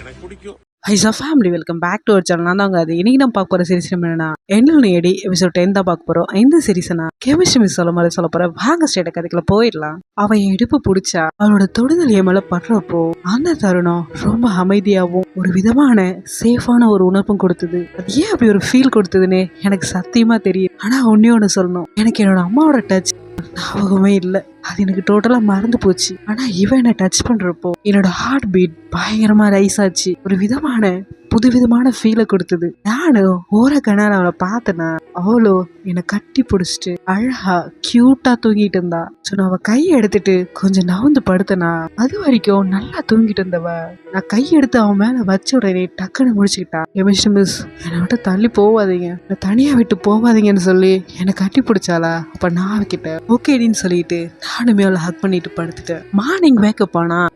எனக்கு பிடிக்கும். Aisa family welcome back to our channel நான் தாங்க அது. இன்னைக்கு நம்ம பார்க்க போகிற சீரிஸ் என்னன்னா என்ன எடி எபிசோட் டென் தான் பார்க்க போகிறோம் இந்த சீரிஸ்னா கெமிஸ்ட்ரி மிஸ் சொல்ல மாதிரி சொல்ல போகிறேன் வாங்க ஸ்டேட் கதைக்குள்ள போயிடலாம். அவன் என் இடுப்பு பிடிச்சா அவளோட தொடுதல் என் மேலே படுறப்போ அந்த தருணம் ரொம்ப அமைதியாகவும் ஒரு விதமான சேஃபான ஒரு உணர்வும் கொடுத்தது. அது ஏன் அப்படி ஒரு ஃபீல் கொடுத்ததுன்னு எனக்கு சத்தியமாக தெரியும். ஆனால் ஒன்றே ஒன்று சொல்லணும். எனக்கு என்னோட அம்மாவோட டச் ஞாபகமே இல்லை. அது எனக்கு டோட்டலாக மறந்து போச்சு. ஆனால் இவன் என்னை டச் பண்ணுறப்போ என்னோட ஹார்ட் பீட் பயங்கரமாக ரைஸ் ஆச்சு. ஒரு விதமான புதுவிதமான ஃபீலை கொடுத்தது. நானும் ஓர கணால் அவளை பார்த்தேன்னா அவளோ என்னை கட்டி பிடிச்சிட்டு அழகா கியூட்டா தூங்கிட்டு இருந்தா. ஸோ நான் அவ கையை எடுத்துட்டு கொஞ்சம் நவுந்து படுத்தனா அது வரைக்கும் நல்லா தூங்கிட்டு இருந்தவ. நான் கை எடுத்து அவன் மேல வச்ச உடனே டக்குன்னு முடிச்சுக்கிட்டா. கெமிஸ்ட்ரி மிஸ் என்னை விட்டு தள்ளி போவாதீங்க. என்னை தனியா விட்டு போவாதீங்கன்னு சொல்லி என்னை கட்டி பிடிச்சாளா? அப்ப நான் அவகிட்ட ஓகேடின்னு சொல்லிட்டு நானுமே அவளை ஹக் பண்ணிட்டு படுத்துட்டேன் மார்னிங் மேக்கப் ஆனா.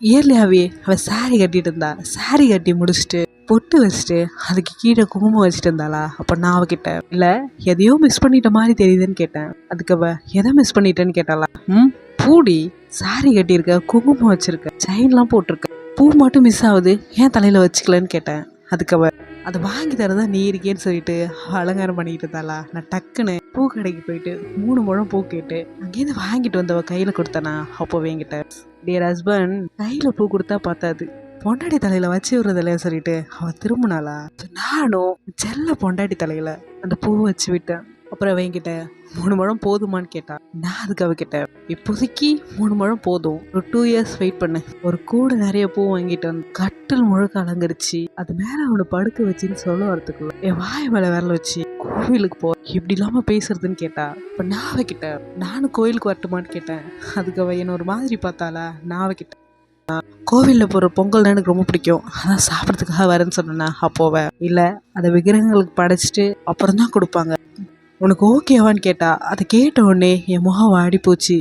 இயர்லியாவே அவள் saree கட்டிட்டு இருந்தா. saree கட்டி முடிச்சுட்டு பொட்டு வச்சுட்டு அதுக்கு கீழே குங்குமம் வச்சுட்டு இருந்தாளா? அப்போ நான் அவகிட்ட இல்லை எதையோ மிஸ் பண்ணிட்ட மாதிரி தெரியுதுன்னு கேட்டேன். அதுக்கு அவ எதை மிஸ் பண்ணிட்டேன்னு கேட்டாளா? ம் பூடி. சாரி கட்டியிருக்க குங்குமம் வச்சிருக்க செயின்லாம் போட்டிருக்க. பூ மட்டும் மிஸ் ஆகுது ஏன் தலையில் வச்சுக்கலன்னு கேட்டேன். அதுக்கு அவ அதை வாங்கி தரதா நீ இருக்கேன்னு சொல்லிட்டு அலங்காரம் பண்ணிட்டு இருந்தாளா? நான் டக்குன்னு பூ கடைக்கு போயிட்டு மூணு முழம் பூ கேட்டு அங்கேருந்து வாங்கிட்டு வந்தவ கையில் கொடுத்தானா அப்போ என்கிட்ட டியர் ஹஸ்பண்ட் கையில் பூ கொடுத்தா பார்த்தாது. பொண்டாட்டி தலையில வச்சு விடுறதில்லையா? சொல்லிட்டு அவ திரும்பினாளா. நானும் செல்ல பொண்டாட்டி தலையில அந்த பூவை வச்சு விட்டேன். அப்புறம் அவங்கிட்ட மூணு முழம் போதுமான்னு கேட்டா நான் அதுக்கு அவகிட்ட இப்போதைக்கு மூணு முழம் போதும். ஒரு டூ இயர்ஸ் வெயிட் பண்ணு. ஒரு கூட நிறைய பூ வாங்கிட்டு வந்து கட்டில் முழுக்க அலங்கரிச்சு அது மேல அவனை படுக்க வச்சுன்னு சொல்ல வரத்துக்கு என் வாய் மேல விரல வச்சு கோவிலுக்கு போ. இப்படி இல்லாம பேசுறதுன்னு கேட்டா இப்ப நான் அவகிட்ட நானும் கோயிலுக்கு வரட்டுமான்னு கேட்டேன். அதுக்கு அவ என்ன ஒரு மாதிரி பார்த்தாளா? நான் அவகிட்ட கோவிலில் போகிற பொங்கல்னா எனக்கு ரொம்ப பிடிக்கும். அதான் சாப்பிட்றதுக்காக வரேன்னு சொன்னேன்னா அப்போவே இல்லை அதை விக்கிரகங்களுக்கு படைச்சிட்டு அப்புறம் தான் கொடுப்பாங்க. உனக்கு ஓகேவான்னு கேட்டா அதை கேட்ட உடனே என் முகம் வாடி போச்சு.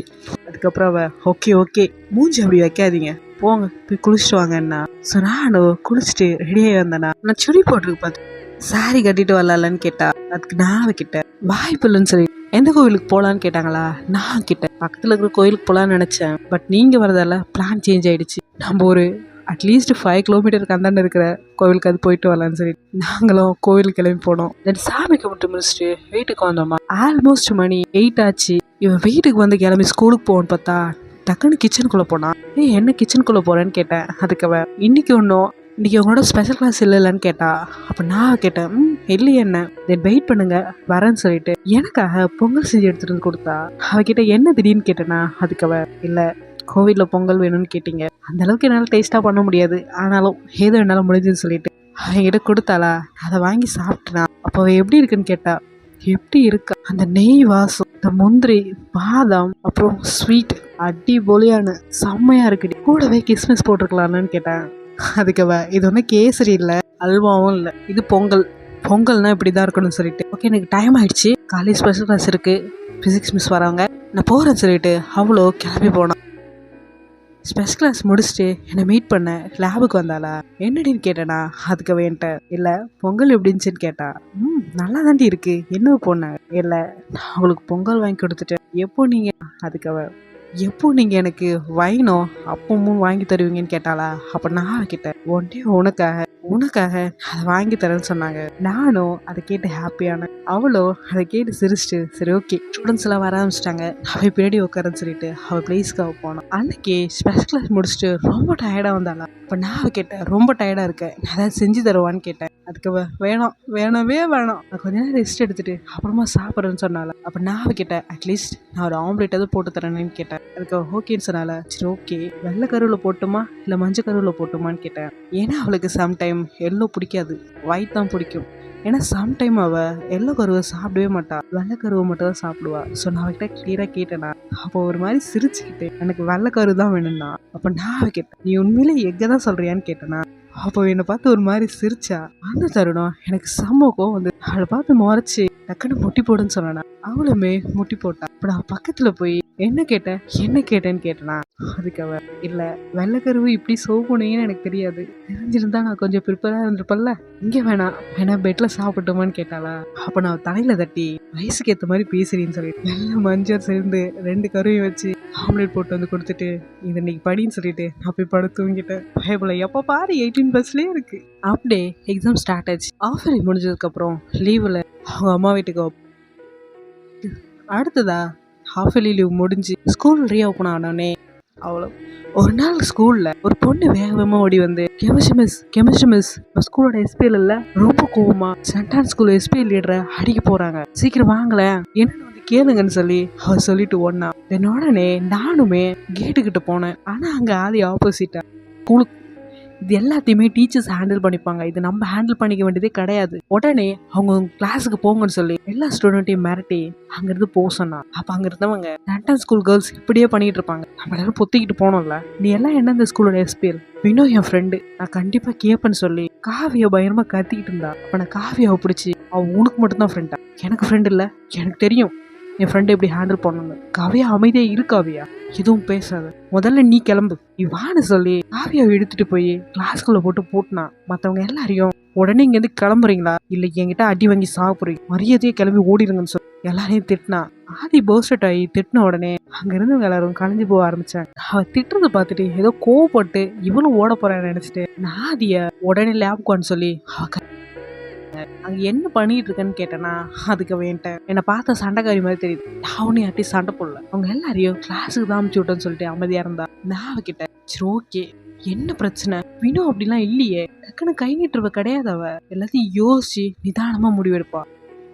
அதுக்கப்புறம் அவ ஓகே ஓகே மூஞ்சி அப்படி வைக்காதீங்க. போங்க போய் குளிச்சுட்டு வாங்கன்னா ஸோ நான் குளிச்சுட்டு ரெடியாகி வந்தேனா நான் சுடி போட்டிருக்கு பார்த்து சாரி கட்டிட்டு வரலான்னு கேட்டா அதுக்கு நான் கிட்டேன் வாய்ப்பு இல்லைன்னு சொல்லி எந்த கோவிலுக்கு போகலான்னு கேட்டாங்களா? நான் கிட்ட பக்கத்தில் இருக்கிற கோயிலுக்கு போகலான்னு நினச்சேன். பட் நீங்கள் வரதால பிளான் சேஞ்ச் ஆயிடுச்சு. நம்ம ஒரு அட்லீஸ்ட் ஃபைவ் கிலோமீட்டருக்கு அந்தாண்ட இருக்கிற கோவிலுக்கு அது போயிட்டு வரலான்னு சொல்லி நாங்களும் கோவிலுக்கு கிளம்பி போனோம். தென் சாமி கும்பிட்டு முடிச்சுட்டு வீட்டுக்கு வந்தோமா. ஆல்மோஸ்ட் மணி எயிட் ஆச்சு. இவன் வீட்டுக்கு வந்து கிளம்பி ஸ்கூலுக்கு போகணும்னு பார்த்தா டக்குன்னு கிச்சனுக்குள்ளே போனான். ஏ என்ன கிச்சனுக்குள்ளே போகிறேன்னு கேட்டேன். அதுக்கு அவன் இன்னைக்கு ஒன்றும் இன்னைக்கு உங்களோட ஸ்பெஷல் கிளாஸ் இல்லைன்னு கேட்டா? அப்போ நான் கேட்டேன் ம் இல்லையே என்ன? தென் வெயிட் பண்ணுங்க வரேன்னு சொல்லிட்டு எனக்காக பொங்கல் செஞ்சு எடுத்துட்டு வந்து கொடுத்தா. அவகிட்ட என்ன திடீர்னு கேட்டேனா அதுக்கு அவ இல்லை கோவிலில் பொங்கல் வேணும்னு கேட்டீங்க. அந்த அளவுக்கு என்னால் டேஸ்ட்டாக பண்ண முடியாது. ஆனாலும் ஏதோ என்னால் முடிஞ்சுன்னு சொல்லிட்டு. அவங்கிட்ட கொடுத்தாளா? அதை வாங்கி சாப்பிட்டனா? அப்போ எப்படி இருக்குன்னு கேட்டா எப்படி இருக்கா? அந்த நெய் வாசம் இந்த முந்திரி பாதாம் அப்புறம் ஸ்வீட் அடிபொலியான செம்மையா இருக்குடி. கூடவே கிஸ்மிஸ் போட்டிருக்கலான்னு கேட்டேன் அதுக்கு இது ஒன்றும் கேசரி இல்லை அல்வாவும் இல்லை. இது பொங்கல். பொங்கல்னா இப்படி தான் இருக்கணும்னு சொல்லிட்டு. ஓகே எனக்கு டைம் ஆயிடுச்சு. காலேஜ் ஸ்பெஷல் கிளாஸ் இருக்கு. ஃபிசிக்ஸ் மிஸ் வராங்க நான் போகிறேன்னு சொல்லிட்டு அவ்வளோ கிளம்பி போனான் ஸ்பெஷல் கிளாஸ் முடிச்சுட்டு என்னை மீட் பண்ண லேபுக்கு வந்தாளா? என்னடின்னு கேட்டேனா? அதுக்கு அவ இல்லை பொங்கல் எப்படி இருந்துச்சுன்னு கேட்டா ம் நல்லா தாண்டி இருக்கு. என்ன பொண்ணு? இல்லை நான் அவளுக்கு பொங்கல் வாங்கி கொடுத்துட்டேன். எப்போ நீங்கள் அதுக்கு எப்போ நீங்கள் எனக்கு வைனோ அப்பவும் வாங்கி தருவீங்கன்னு கேட்டாளா? அப்போ நான் கிட்ட ஒன்றே உனக்காக உனக்காக அதை வாங்கி தரேன்னு சொன்னாங்க. நானும் அதை கேட்டு ஹாப்பியான அவளோ அதை கேட்டு சிரிச்சிட்டு சரி ஓகே ஸ்டூடெண்ட்ஸ் எல்லாம் வர ஆரம்பிச்சிட்டாங்க. அவள் பின்னாடி உட்காரன்னு சொல்லிட்டு அவள் பிளேஸ்க்காக போனோம் அன்னைக்கு ஸ்பெஷல் கிளாஸ் முடிச்சுட்டு ரொம்ப டயர்டாக வந்தாளா? அப்போ நான் அவ கேட்டேன் ரொம்ப டயர்டாக இருக்கேன் ஏதாவது செஞ்சு தருவான்னு கேட்டேன். அதுக்கு வேணாம் வேணவே வேணாம். கொஞ்ச நேரம் ரெஸ்ட் எடுத்துட்டு அப்புறமா சாப்பிட்றேன்னு சொன்னால அப்போ நான் அவ கேட்டேன் அட்லீஸ்ட் நான் ஒரு ஆம்லேட்டாவது போட்டு தரேன்னு கேட்டேன். எனக்கு ஓகேன்னு சொன்னால சரி ஓகே. வெள்ளை கருவில் போட்டுமா? இல்லை மஞ்சள் கருவில் போட்டுமான்னு கேட்டேன். ஏன்னா அவளுக்கு சம்டைம் எல்லோ பிடிக்காது. ஒயிட் தான் பிடிக்கும். ஏன்னா சம்டைம் அவ எல்லோ கருவை சாப்பிடவே மாட்டாள் வெள்ளை கருவை மட்டும் தான் சாப்பிடுவா. ஸோ நான் அவகிட்ட கிளியராக கேட்டேனா அப்போ ஒரு மாதிரி சிரிச்சுக்கிட்டு எனக்கு வெள்ளை கரு தான் வேணும்னா? அப்போ நான் அவ கேட்டேன் நீ உண்மையிலே எங்கே தான் சொல்கிறியான்னு கேட்டேனா? அப்போ என்னை பார்த்து ஒரு மாதிரி சிரிச்சா. அந்த தருணம் எனக்கு செம்ம கோவம் வந்து அவளை பார்த்து முறைச்சி டக்குன்னு முட்டி போடுன்னு சொன்னானா. அவளுமே முட்டி போட்டா. அப்போ நான் பக்கத்தில் போய் என்ன கேட்ட? என்ன கேட்டேன்னு கேட்டனா? அதுக்கு அவ இல்லை வெள்ளக்கருவு இப்படி சோப்புனேன்னு எனக்கு தெரியாது. தெரிஞ்சிருந்தா நான் கொஞ்சம் ப்ரிப்பராக இருந்திருப்பல்ல இங்கே வேணாம் வேணா பெட்டில் சாப்பிட்டுமான்னு கேட்டாளா? அப்போ நான் தலையில் தட்டி வயசுக்கு ஏற்ற மாதிரி பேசுறேன்னு சொல்லி நல்ல மஞ்சள் சேர்ந்து ரெண்டு கருவையும் வச்சு ஆம்லேட் போட்டு வந்து கொடுத்துட்டு இது இன்னைக்கு படின்னு சொல்லிட்டு நான் போய் படம் தூங்கிட்டேன். பயபுல எப்போ பாரு எயிட்டீன் பஸ்லேயே இருக்கு. அப்படியே எக்ஸாம் ஸ்டார்ட் ஆச்சு. ஆஃப் முடிஞ்சதுக்கப்புறம் லீவில் அவங்க அம்மா வீட்டுக்கு அடுத்ததா? ஹாஃப் இயர்லி லீவ் முடிஞ்சு ஸ்கூல் ரீஓப்பன் ஆனோடனே அவ்வளோ ஒரு நாள் ஸ்கூலில் ஒரு பொண்ணு வேகமாக ஓடி வந்து கெமிஸ்ட்ரி மிஸ் கெமிஸ்ட்ரி மிஸ் ஸ்கூலோட எஸ்பிஎல் இல்லை ரொம்ப கோவமாக சென்டான் ஸ்கூல் எஸ்பிஎல் லீடரை அடிக்க போகிறாங்க சீக்கிரம் வாங்கலை. என்னன்னு வந்து கேளுங்கன்னு சொல்லி அவர் சொல்லிட்டு ஓடினா. தென் உடனே நானுமே கேட்டுக்கிட்ட போனேன். ஆனால் அங்கே ஆதி ஆப்போசிட்டாக ஸ்கூலுக்கு இது எல்லாத்தையுமே டீச்சர்ஸ் ஹேண்டில் பண்ணிப்பாங்க. இது நம்ம ஹேண்டில் பண்ணிக்க வேண்டியதே கிடையாது. உடனே அவங்க கிளாஸுக்கு போங்கன்னு சொல்லி எல்லா ஸ்டூடெண்ட்டையும் மிரட்டி அங்கிருந்து போக சொன்னா. அப்ப அங்க இருந்தவங்க நட்டன் ஸ்கூல் கேர்ள்ஸ் இப்படியே பண்ணிட்டு இருப்பாங்க. நம்ம எல்லாரும் பொத்திக்கிட்டு போனோம்ல. நீ எல்லாம் என்ன இந்த ஸ்கூலோட எஸ்பிஎல் வினோ என் ஃப்ரெண்டு நான் கண்டிப்பா கேப்பேன்னு சொல்லி காவியா பயங்கரமா கத்திக்கிட்டு இருந்தா. அப்ப நான் காவியாவை பிடிச்சி அவன் உனக்கு மட்டும்தான் ஃப்ரெண்டா எனக்கு ஃப்ரெண்ட் இல்ல. எனக்கு தெரியும். என் ஃப்ரெண்டை எப்படி ஹேண்டில் பண்ணணும் காவியா அமைதியாக இரு காவியா. எதுவும் பேசாத. முதல்ல நீ கிளம்பு. நீ வான்னு சொல்லி காவியாவை எடுத்துட்டு போய் கிளாஸ்குள்ளே போட்டு பூட்டினா மற்றவங்க எல்லாரையும் உடனே இங்கேருந்து கிளம்புறீங்களா? இல்லை என்கிட்ட அடி வாங்கி சாப்பிட்றீங்க மரியாதையே கிளம்பி ஓடிடுங்கன்னு சொல்லி எல்லாரையும் திட்டினா ஆதி போஸ்டட் ஆகி திட்டின உடனே அங்கேருந்து எல்லாரும் கலைஞ்சு போக ஆரம்பிச்சாங்க. அவள் திட்டுறது பார்த்துட்டு ஏதோ கோவப்பட்டு இவனும் ஓட போறான்னு நினச்சிட்டு நான் ஆதியை உடனே லேப்கான்னு சொல்லி அவ அங்க என்ன பண்ணிட்டு இருக்கேன்னு கேட்டேன்னா அதுக்கு வேண்டேன் என்னை பார்த்த சண்டைக்காரி மாதிரி தெரியுது. அவனு யார்ட்டையும் சண்டை போடல. அவங்க எல்லாரையும் கிளாஸுக்கு தான் அமுச்சு விட்டேன்னு சொல்லிட்டு அமைதியா இருந்தா. நான் அவகிட்ட சரி ஓகே என்ன பிரச்சனை? வினோ அப்படிலாம் இல்லையே. டக்குன்னு கை நீட்டுருவ கிடையாது அவ. எல்லாத்தையும் யோசிச்சு நிதானமா முடிவெடுப்பா.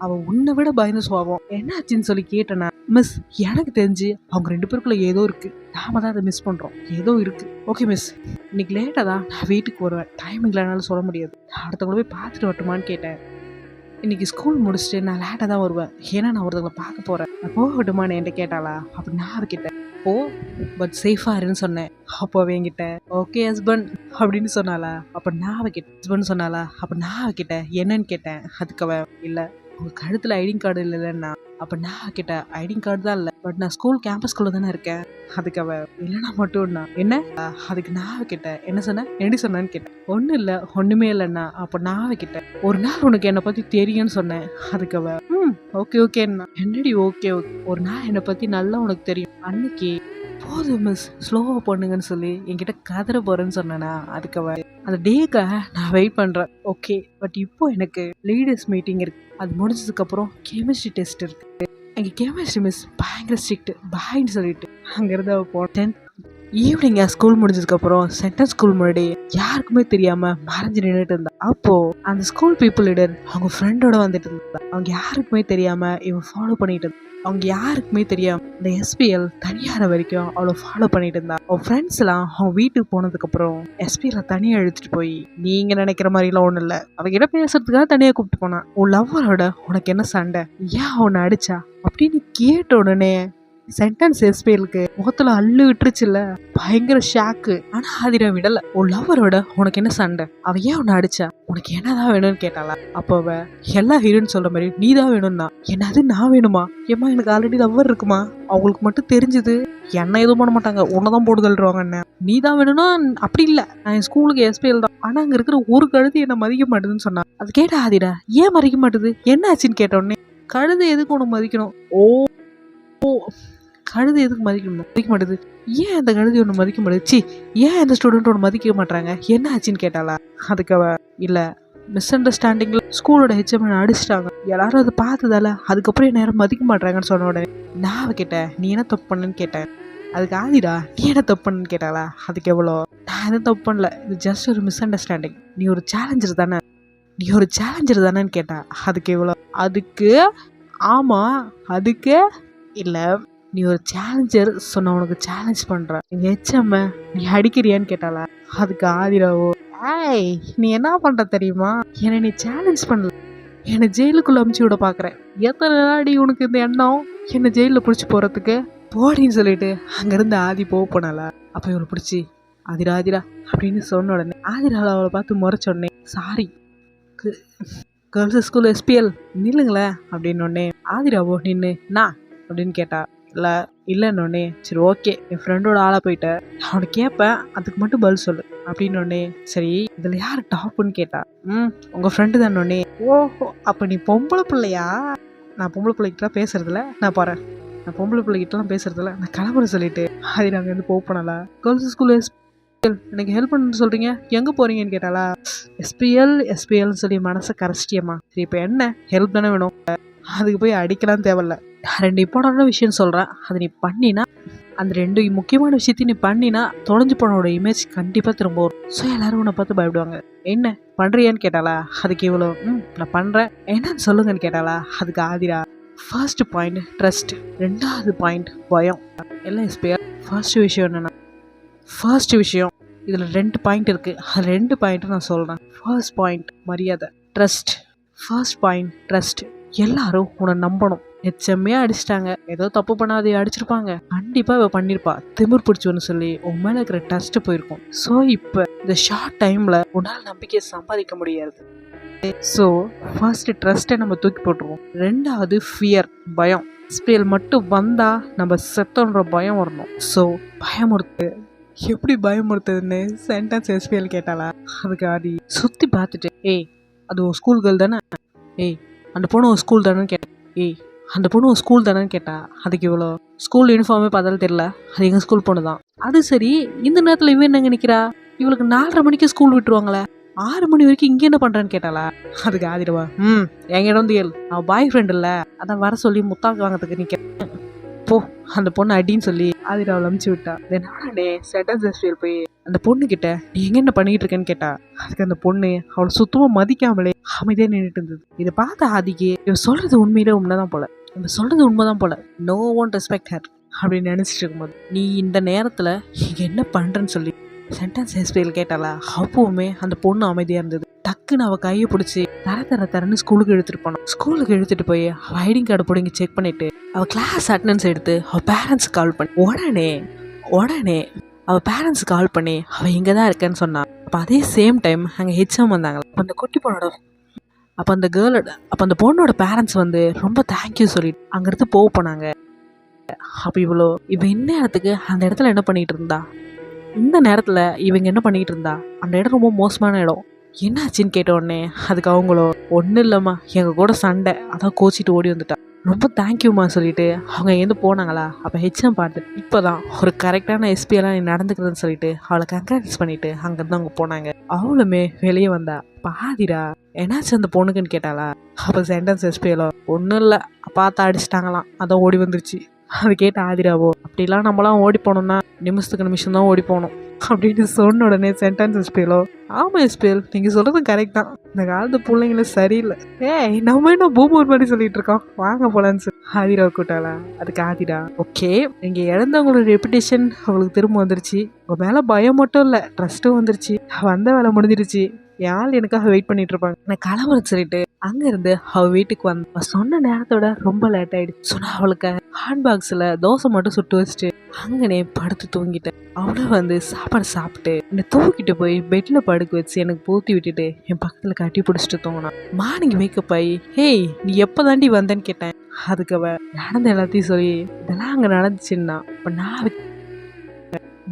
அவ உன்னை விட பயந்து சுவாபம் என்னாச்சுன்னு சொல்லி கேட்டேன்னா மிஸ் எனக்கு தெரிஞ்சு அவங்க ரெண்டு பேருக்குள்ள ஏதோ இருக்கு. நாம தான் அதை மிஸ் பண்றோம். ஏதோ இருக்கு. ஓகே மிஸ் இன்னைக்கு லேட்டா தான். நான் வீட்டுக்கு வருவேன். டைம் இல்லைனாலும் சொல்ல முடியாது. அடுத்தவங்கள போய் பார்த்துட்டு வரட்டுமான்னு கேட்டேன். இன்னைக்கு ஸ்கூல் முடிச்சுட்டு நான் லேட்டாக தான் வருவேன். ஏன்னா நான் ஒருத்தவங்களை பார்க்க போறேன். நான் போகட்டுமான்னு என்கிட்ட கேட்டாளா? அப்படி நான் அவகிட்ட போ பட் சேஃபா இருன்னு சொன்னேன். அப்போ அவ என்கிட்ட ஓகே ஹஸ்பண்ட் அப்படின்னு சொன்னாலா அப்ப நான் அவகிட்ட ஹஸ்பண்ட் சொன்னாலா அப்ப நான் அவகிட்ட என்னன்னு கேட்டேன். அதுக்கு அவன் இல்ல. உங்கள் கழுத்தில் ஐடிங் கார்டு இல்லைன்னா அப்போ நான் கேட்டேன் ஐடிங் கார்டு தான் இல்லை. பட் நான் ஸ்கூல் கேம்பஸ்குள்ளே தானே இருக்கேன். அதுக்கு அவ இல்லைன்னா மட்டும்ண்ணா. என்ன? அதுக்கு நான் கிட்ட என்ன சொன்னேன் எப்படி சொன்னான்னு கேட்டேன். ஒன்றும் இல்லை ஒன்றுமே இல்லைண்ணா. அப்போ நான் அவகிட்ட ஒரு நாள் உனக்கு என்னை பற்றி தெரியும்னு சொன்னேன். அதுக்கு அவ ம் ஓகே ஓகேண்ணா. என்னடி ஓகே ஓகே. ஒரு நாள் என்னை பற்றி நல்லா உனக்கு தெரியும். அன்னைக்கு போதும் மிஸ். ஸ்லோவாக பண்ணுங்கன்னு சொல்லி என்கிட்ட கதற போகிறேன்னு சொன்னேன்னா அதுக்கு அவ அந்த டேக்காக நான் வெயிட் பண்ணுறேன் ஓகே பட் இப்போ எனக்கு லீடர்ஸ் மீட்டிங் இருக்குது அது முடிஞ்சதுக்கப்புறம் கெமிஸ்ட்ரி டெஸ்ட் இருக்குது எங்கள் கெமிஸ்ட்ரி மிஸ் பயங்கர ஸ்ட்ரிக்ட் பாய்ன்னு சொல்லிட்டு அங்கேருந்து அவள் போட்டேன் ஈவினிங் ஸ்கூல் முடிஞ்சதுக்கப்புறம் சென்டர் ஸ்கூல் முன்னாடி யாருக்குமே தெரியாமல் மறைஞ்சு நின்றுட்டு இருந்தா. அப்போது அந்த ஸ்கூல் பீப்புள் லீடர் அவங்க ஃப்ரெண்டோட வந்துட்டு இருந்தா. அவங்க யாருக்குமே தெரியாமல் இவன் ஃபாலோ பண்ணிட்டு இருந்தான் அவங்க யாருக்குமே தெரியாம இந்த எஸ்பிஎல் தனியார வரைக்கும் அவளை ஃபாலோ பண்ணிட்டு இருந்தா. அவன் ஃப்ரெண்ட்ஸ் எல்லாம் அவன் வீட்டுக்கு போனதுக்கு அப்புறம் தனியாக தனியா போய் நீங்க நினைக்கிற மாதிரி எல்லாம் இல்லை. இல்ல அவகிட்ட பேசுறதுக்காக தனியா கூப்பிட்டு போனான் உன் லவ்வரோட உனக்கு என்ன சண்டை? ஏன் அவனை அடிச்சா? அப்படின்னு கேட்ட உடனே சென்டென்ஸ் எஸ்பிஎலுக்கு முகத்துல அள்ளு விட்டுருச்சுல்ல பயங்கர ஷாக்கு ஆனா ஆதிரா விடல. உன் லவரோட உனக்கு என்ன சண்டை? அவ ஏன் உன்னை அடிச்சா? உனக்கு என்னதான் வேணும்னு கேட்டாளா? அப்போ அவ எல்லா ஹீரோன்னு சொல்ற மாதிரி நீ தான் வேணும்னா. என்னது நான் வேணுமா? ஏம்மா எனக்கு ஆல்ரெடி லவ்வர் இருக்குமா? அவங்களுக்கு மட்டும் தெரிஞ்சது. என்ன எதுவும் பண்ண மாட்டாங்க. உன்னதான் போட்டு தள்ளுவாங்க என்ன? நீ தான் வேணும்னா அப்படி இல்லை. நான் என் ஸ்கூலுக்கு எஸ்பிஎல் தான். ஆனா அங்க இருக்கிற ஒரு கழுது என்ன மதிக்க மாட்டேதுன்னு சொன்னா. அது கேட்டா ஆதிரா ஏன் மதிக்க மாட்டுது? என்ன ஆச்சுன்னு கேட்ட உடனே கழுது எதுக்கு உனக்கு மதிக்கணும்? ஓ ஓ கழுது எதுக்கு மதிக்க மதிக்க மாட்டேது. ஏன் அந்த கழுதி ஒன்று மதிக்க மாட்டேது? சி ஏன் அந்த ஸ்டூடெண்ட் ஒன்று மதிக்க மாட்டாங்க என்ன ஆச்சுன்னு கேட்டாளா? அதுக்கு அவ இல்லை மிஸ் அண்டர்ஸ்டாண்டிங்கில் ஸ்கூலோட ஹெச்எம் அடிச்சிட்டாங்க. எல்லாரும் அதை பார்த்ததால அதுக்கப்புறம் என் நேரம் மதிக்க மாட்டாங்கன்னு சொன்ன உடனே நான் அவகிட்ட நீ என்ன தப்பு பண்ணுன்னு கேட்டேன்? அதுக்கு ஆதிடா நீ என்ன தப்பு பண்ணுன்னு கேட்டாளா? அதுக்கு எவ்வளோ? நான் எதுவும் தப்பு பண்ணல. இது ஜஸ்ட் ஒரு மிஸ் அண்டர்ஸ்டாண்டிங் நீ ஒரு சேலஞ்சர் தானே? நீ ஒரு சேலஞ்சர் தானேன்னு கேட்டா அதுக்கு எவ்வளோ? அதுக்கு ஆமாம் அதுக்கு இல்லை நீ ஒரு சேலஞ்சர் சொன்ன உனக்கு சேலஞ்ச் பண்ற நீ ஹெச்எம் நீ அடிக்கிறியான்னு கேட்டாளா? அதுக்கு ஆதிராவோ ஏய் நீ என்ன பண்ற தெரியுமா? என்னை நீ சேலஞ்ச் பண்ணல. என்னை ஜெயிலுக்குள்ள அமுச்சு விட பாக்குறேன். எத்தனை நாடி உனக்கு இந்த எண்ணம்? என்னை ஜெயிலில் பிடிச்சி போறதுக்கு? போடின்னு சொல்லிட்டு அங்கிருந்து ஆதி போக போனால அப்ப இவளை பிடிச்சி ஆதிரா ஆதிரா அப்படின்னு சொன்ன உடனே ஆதிரால அவளை பார்த்து முறைச்சோடனே சாரி கேர்ள்ஸ் ஸ்கூல் எஸ்பிஎல் நில்லுங்களேன் அப்படின்னு உடனே ஆதிராவோ நின்று நான் அப்படின்னு கேட்டா. இல்லை இல்லைன்னொடனே சரி ஓகே என் ஃப்ரெண்டோட ஆளாக போயிட்டேன் அவனை கேட்பேன் அதுக்கு மட்டும் பதில் சொல்லு அப்படின்னொடனே சரி இதில் யார் டாப்புன்னு கேட்டா? ம் உங்கள் ஃப்ரெண்டு தானே ஓஹோ அப்போ நீ பொம்பளை பிள்ளையா? நான் பொம்பளை பிள்ளைகிட்டலாம் பேசுறதில்ல நான் போகிறேன் நான் பொம்பளை பிள்ளைகிட்டலாம் பேசுறதில்ல நான் கிளம்புற சொல்லிட்டு அது நாங்கள் வந்து போக போனல கேர்ள்ஸ் ஸ்கூல் எனக்கு ஹெல்ப் பண்ணு சொல்கிறீங்க எங்கே போகிறீங்கன்னு கேட்டாளா? எஸ்பிஎல் எஸ்பிஎல்னு சொல்லி மனசை கரைச்சிட்டியம்மா. சரி இப்போ என்ன? ஹெல்ப் தானே வேணும். அதுக்கு போய் அடிக்கலாம் தேவையில்ல. நான் ரெண்டு இம்பார்ட்டண்டான விஷயம் சொல்கிறேன் அதை நீ பண்ணினா அந்த ரெண்டு முக்கியமான விஷயத்தையும் நீ பண்ணினா தொலைஞ்சு போனோட இமேஜ் கண்டிப்பாக திரும்ப வரும். ஸோ எல்லாரும் உன்னை பார்த்து பயப்படுவாங்க. என்ன? பண்ணுறியான்னு கேட்டாளா? அதுக்கு இவ்வளோ ம் நான் பண்ணுறேன் என்னன்னு சொல்லுங்கன்னு கேட்டாளா? அதுக்கு ஆதிரா ஃபர்ஸ்ட் பாயிண்ட் ட்ரஸ்ட் ரெண்டாவது பாயிண்ட் பயம். எல்லாம் எஸ்பிஆர் ஃபர்ஸ்ட் விஷயம் என்னென்னா ஃபர்ஸ்ட் விஷயம் இதில் ரெண்டு பாயிண்ட் இருக்குது அது ரெண்டு பாயிண்ட்டு நான் சொல்கிறேன் ஃபர்ஸ்ட் பாயிண்ட் மரியாதை. ட்ரஸ்ட் ஃபர்ஸ்ட் பாயிண்ட் ட்ரஸ்ட் எல்லாரும் உன்னை நம்பணும். எச்சம்மையாக அடிச்சிட்டாங்க. ஏதோ தப்பு பண்ணாதே அடிச்சிருப்பாங்க. கண்டிப்பாக இவ பண்ணியிருப்பா திமிர் பிடிச்சோன்னு சொல்லி உன் மேலே இருக்கிற ட்ரஸ்ட்டு போயிருக்கும். ஸோ இப்போ இந்த ஷார்ட் டைமில் உன்னால் நம்பிக்கையை சம்பாதிக்க முடியாது. ஸோ ஃபர்ஸ்ட் ட்ரஸ்ட்டை நம்ம தூக்கி போட்டுருவோம். ரெண்டாவது ஃபியர் பயம். ஸ்பேல் மட்டும் வந்தால் நம்ம செத்தோன்ற பயம் வரணும். ஸோ பயமுறுத்து எப்படி பயமுறுத்துதுன்னு சென்டென்ஸ் எஸ்பிஎல் கேட்டாளா? அதுக்கு ஆதி சுற்றி பார்த்துட்டு ஏய் அது ஒரு ஸ்கூல் கேர்ள் தானே? ஏய் அந்த பொண்ணு ஒரு ஸ்கூல் தானேன்னு கேட்டேன் ஏய் அந்த பொண்ணு ஒரு ஸ்கூல் தானேன்னு கேட்டா அதுக்கு இவ்வளோ? ஸ்கூல் யூனிஃபார்மே பார்த்தாலும் தெரியல அது எங்கள் ஸ்கூல் பொண்ணு தான். அது சரி இந்த நேரத்தில் இவன் என்னங்க நிற்கிறா இவளுக்கு நாலரை மணிக்கு ஸ்கூல் விட்டுருவாங்களே ஆறு மணி வரைக்கும் இங்கே என்ன பண்ணுறான்னு கேட்டாளா? அதுக்கு ஆதிரவா ம் என்கிட்ட வந்து கேள் அவள் பாய் ஃப்ரெண்ட் இல்லை அதான் வர சொல்லி முத்தாக்கு வாங்கிறதுக்கு நிற்க போ அந்த பொண்ணு அடின்னு சொல்லி ஆதிரா அவளை அமுச்சு விட்டா நானே செட்டன் எஸ்பிஎல் போய் அந்த பொண்ணு கிட்ட நீ எங்க என்ன பண்ணிட்டு இருக்கேன்னு கேட்டா அதுக்கு அந்த பொண்ணு அவளை சுத்தமா மதிக்காமலே அமைதியா நின்றுட்டு இருந்தது. இதை பார்த்த ஆதிக்கு இவன் சொல்றது உண்மையிலே உண்மைதான் போல. இவன் சொல்றது உண்மைதான் போல. நோ ஒன் ரெஸ்பெக்ட் ஹர் அப்படின்னு நினச்சிட்டு இருக்கும்போது நீ இந்த நேரத்தில் என்ன பண்ணுறேன்னு சொல்லி சென்டென்ஸ் எஸ்பிஎல் கேட்டால அப்பவுமே அந்த பொண்ணு அமைதியாக இருந்தது. டக்குன்னு அவள் கையை பிடிச்சி தர தர தரன்னு ஸ்கூலுக்கு எடுத்துகிட்டு போனான். ஸ்கூலுக்கு எடுத்துகிட்டு போய் அவள் ஐடி கார்டு பிடிங்கி செக் பண்ணிட்டு அவள் கிளாஸ் அட்டண்டன்ஸ் எடுத்து அவள் பேரண்ட்ஸ் கால் பண்ணி உடனே உடனே அவள் பேரண்ட்ஸ் கால் பண்ணி அவள் இங்கே தான் இருக்கேன்னு சொன்னா அப்போ அதே சேம் டைம் அங்கே ஹெச்எம் வந்தாங்க அப்போ அந்த குட்டி பொண்ணோட அப்போ அந்த கேர்ளோட அப்போ அந்த பொண்ணோட பேரண்ட்ஸ் வந்து ரொம்ப தேங்க்யூ சொல்லிட்டு அங்கேருந்து போக போனாங்க. அப்போ இவ்வளோ இப்போ என்ன இடத்துக்கு அந்த இடத்துல என்ன பண்ணிகிட்டு இருந்தா? இந்த நேரத்தில் இவங்க என்ன பண்ணிக்கிட்டு இருந்தா? அந்த இடம் ரொம்ப மோசமான இடம். என்னாச்சுன்னு கேட்டோடனே அதுக்கு அவங்களோ ஒன்றும் இல்லைம்மா எங்கள் கூட சண்டை. அதான் கோச்சிட்டு ஓடி வந்துட்டா. ரொம்ப தேங்க்யூம்மா சொல்லிட்டு அவங்க எழுந்து போனாங்களா? அப்போ ஹெச்எம் பார்த்து இப்போ தான் ஒரு கரெக்டான எஸ்பியெல்லாம் நீ நடந்துக்கிறதுன்னு சொல்லிட்டு அவளை கங்க்ராட்ஸ் பண்ணிட்டு அங்கேருந்து அவங்க போனாங்க. அவளுமே வெளியே வந்தா பாதிரா என்னாச்சு அந்த பொண்ணுக்குன்னு கேட்டாளா? அப்போ சென்டென்ஸ் எஸ்பியலோ ஒன்றும் இல்லை பார்த்தா அடிச்சிட்டாங்களாம். அதான் ஓடி வந்துருச்சு. அது கேட்ட ஆதிராவோ அப்படிலாம் நம்மளாம் ஓடி போனோம்னா நிமிஷத்துக்கு நிமிஷம் தான் ஓடி போகணும். அப்படின்னு சொன்ன உடனே சென்டென்ஸ் எஸ்பியலோ ஆமாம் எஸ்பியல் நீங்கள் சொல்கிறதும் கரெக்ட் தான். இந்த காலத்து பிள்ளைங்கள சரியில்லை. ஏய் நம்ம என்ன பூமர் மாதிரி சொல்லிட்டு இருக்கோம்? வாங்க போலான்னு சொல்லி. ஆதிரா கூட்டாளா? அதுக்கு ஆதிரா. ஓகே இங்கே இழந்தவங்களோட ரெப்புடேஷன் அவங்களுக்கு திரும்ப வந்துருச்சு. உங்கள் மேலே பயம் மட்டும் இல்லை ட்ரஸ்ட்டும் வந்துருச்சு. வந்த வேலை முடிஞ்சிருச்சு யாழ் எனக்காக வெயிட் பண்ணிட்டு இருப்பாங்க நான் கிளம்புறேன்னு சொல்லிட்டு அங்க இருந்து அவ வீட்டுக்கு வந்த சொன்ன நேரத்தோட ரொம்ப லேட் ஆயிடுச்சு. சொன்னா அவளுக்கு ஹேண்ட் பாக்ஸ்ல தோசை மட்டும் சுட்டு வச்சுட்டு அங்கனே படுத்து தூங்கிட்டேன். அவளும் வந்து சாப்பாடு சாப்பிட்டு என்னை தூக்கிட்டு போய் பெட்ல படுக்க வச்சு எனக்கு பூத்தி விட்டுட்டு என் பக்கத்துல கட்டி பிடிச்சிட்டு தூங்கினான். மார்னிங் மேக்கப் ஆகி ஹேய் நீ எப்போ தாண்டி வந்தேன்னு கேட்டேன். அதுக்கு அவ நடந்த எல்லாத்தையும் சொல்லி இதெல்லாம் அங்க நடந்துச்சுன்னா இப்போ நான்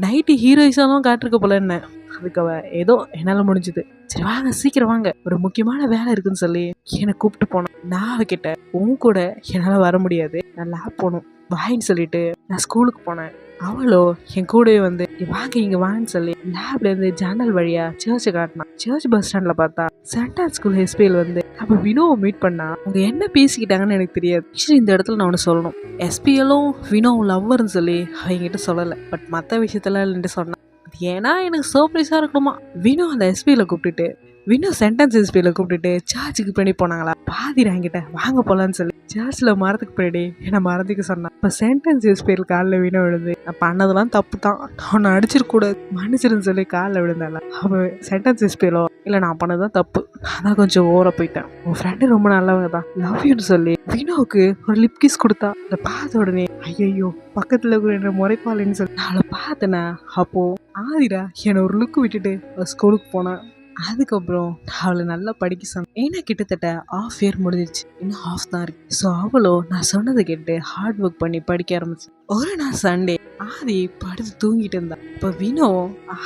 நைட்டு ஹீரோயிஸாலும் காட்டிருக்க போல என்ன அதுக்கு அவ ஏதோ என்னால் முடிஞ்சுது. சரி வாங்க சீக்கிரம் வாங்க. ஒரு முக்கியமான வேலை இருக்குன்னு சொல்லி என்னை கூப்பிட்டு போனோம் நான் அவகிட்ட உன் கூட என்னால் வர முடியாது. நான் லேப் போகணும். வாயின்னு சொல்லிட்டு நான் ஸ்கூலுக்கு போனேன். அவளோ என் கூடவே வந்து வாங்க இங்க வான்னு சொல்லி லேப்ல இருந்து ஜன்னல் வழியா சர்ச்சை காட்டினான். சர்ச் பஸ் ஸ்டாண்ட்ல பார்த்தா சென்டா ஸ்கூல் எஸ்பிஎல் வந்து அப்ப வினோவை மீட் பண்ணா அவங்க என்ன பேசிக்கிட்டாங்கன்னு எனக்கு தெரியாது. ஆக்சுவலி இந்த இடத்துல நான் ஒன்று சொல்லணும். எஸ்பிஎலும் வினோவும் லவ்வர்னு சொல்லி அவங்ககிட்ட சொல்லலை. பட் மற்ற விஷயத்தெல்லாம் இல்லைன்ட்டு சொன்னான் ஏன்னா எனக்கு சர்ப்ரைஸாக இருக்கணுமா? வினு அந்த எஸ்பியில் கூப்பிட்டுட்டு வினோ சென்டென்ஸ் எஸ்பியில் கூப்பிட்டுட்டு சர்ச்சுக்கு பண்ணி போனாங்களா? பாதிரா என்கிட்ட வாங்க போலான்னு சொல்லி. சர்ச்சில் மரத்துக்கு பின்னாடி என்னை மறந்துக்க சொன்னான். இப்போ சென்டென்ஸ் எஸ்பியில் காலில் வினோ விழுது நான் பண்ணதெல்லாம் தப்பு தான். அவனை அடிச்சிருக்கூடாது மன்னிச்சிருன்னு சொல்லி காலில் விழுந்தால அவன் சென்டென்ஸ் எஸ்பியிலோ இல்லை நான் பண்ணதான் தப்பு. நான் தான் கொஞ்சம் ஓர போயிட்டேன். உன் ஃப்ரெண்டு ரொம்ப நல்லவங்க தான். லவ் யூன்னு சொல்லி வினோவுக்கு ஒரு லிப் கிஸ் கொடுத்தா. அதை பார்த்த உடனே ஐயோ பக்கத்தில் இருக்கிற என்ன முறைப்பாளின்னு சொல்லி. நான் அவளை பார்த்தேனே அப்போது ஆதிரா என்னை ஒரு லுக்கு விட்டுட்டு ஸ்கூலுக்கு போனேன். அதுக்கப்புறம் அவளை நல்லா படிக்க சொன்னேன் ஏன்னா கிட்டத்தட்ட ஆஃப் இயர் முடிஞ்சிருச்சு. இன்னும் ஆஃப் தான் இருக்கு. ஸோ அவளோ நான் சொன்னதை கேட்டு ஹார்ட் ஒர்க் பண்ணி படிக்க ஆரம்பிச்சேன் ஒரு நாள் சண்டே ஆதி படுத்து தூங்கிட்டு இருந்தா. இப்போ வினோ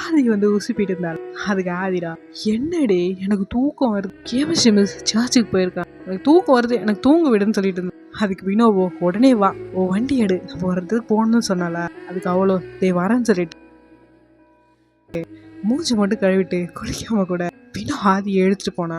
ஆதி வந்து உசுப்பிட்டு இருந்தாள் அதுக்கு ஆதிரா என்னடி எனக்கு தூக்கம் வருது. கேமிஸ்ட்ரி மிஸ் சர்ச்சுக்கு போயிருக்கான் எனக்கு தூக்கம் வருது எனக்கு தூங்க விடுன்னு சொல்லிட்டு இருந்தேன் அதுக்கு வினோவோ உடனே வா. ஓ வண்டி எடு. போகிறதுக்கு போகணும்னு சொன்னால அதுக்கு அவ்வளோ தே வரேன்னு சொல்லிட்டு. மூஞ்சி மட்டும் கழுவிட்டு குளிக்காம கூட பின்னோ ஆதி எடுத்துட்டு போனா.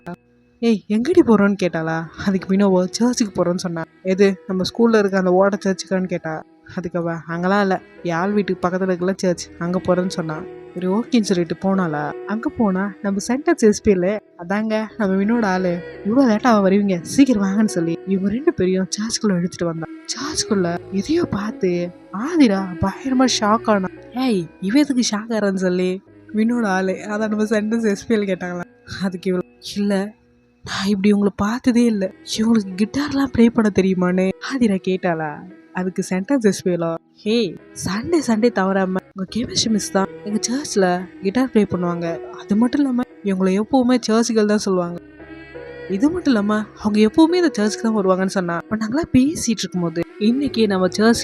ஏய் எங்கடி போறோன்னு கேட்டாளா? அதுக்கு பின்னோவோ சர்ச்சுக்கு போறோன்னு சொன்னா. எது நம்ம ஸ்கூல்ல இருக்க அந்த ஓட சர்ச்சுக்கான்னு கேட்டா? அதுக்கு அவ அங்கெல்லாம் இல்லை. யாழ் வீட்டுக்கு பக்கத்துல இருக்கல சர்ச் அங்க போறேன்னு சொன்னா. ஒரு ஓகேன்னு சொல்லிட்டு போனாளா? அங்க போனா நம்ம சென்டென்ஸ் எஸ்பியில் அதாங்க நம்ம வினோட ஆளு. இவ்வளோ லேட்டாக வருவீங்க. சீக்கிரம் வாங்கன்னு சொல்லி இவங்க ரெண்டு பேரையும் சர்ச்சுக்குள்ள எடுத்துட்டு வந்தான் சர்ச்சுக்குள்ள எதையோ பார்த்து ஆதிரா பயங்கரமா ஷாக் ஆனா. ஏய் இவ எதுக்கு ஷாக் ஆறான்னு சொல்லி? வினோட ஆளு. அதான் நம்ம சென்டென்ஸ் எஸ்பிஎல் கேட்டாங்களா? அதுக்கு இவ்வளோ இல்லை நான் இப்படி உங்களை பார்த்ததே இல்லை. இவங்களுக்கு கிட்டார்லாம் ப்ளே பண்ண தெரியுமான்னு ஆதிரா கேட்டாளா? அதுக்கு சென்டென்ஸ் எஸ்பிஎலோ ஹே சண்டே சண்டே தவறாம. உங்கள் கெமிஸ்ட்ரி மிஸ் தான். எங்கள் சர்ச்சில் கிட்டார் ப்ளே பண்ணுவாங்க. அது மட்டும் இல்லாமல் இவங்களை எப்பவுமே சர்ச்சுகள் தான் சொல்லுவாங்க. இது மட்டும் இல்லாமல் அவங்க எப்பவுமே இந்த சர்ச்சுக்கு தான் வருவாங்கன்னு சொன்னா. இப்போ நாங்களாம் பேசிட்டு இருக்கும்போது இன்னைக்கு நம்ம சர்ச்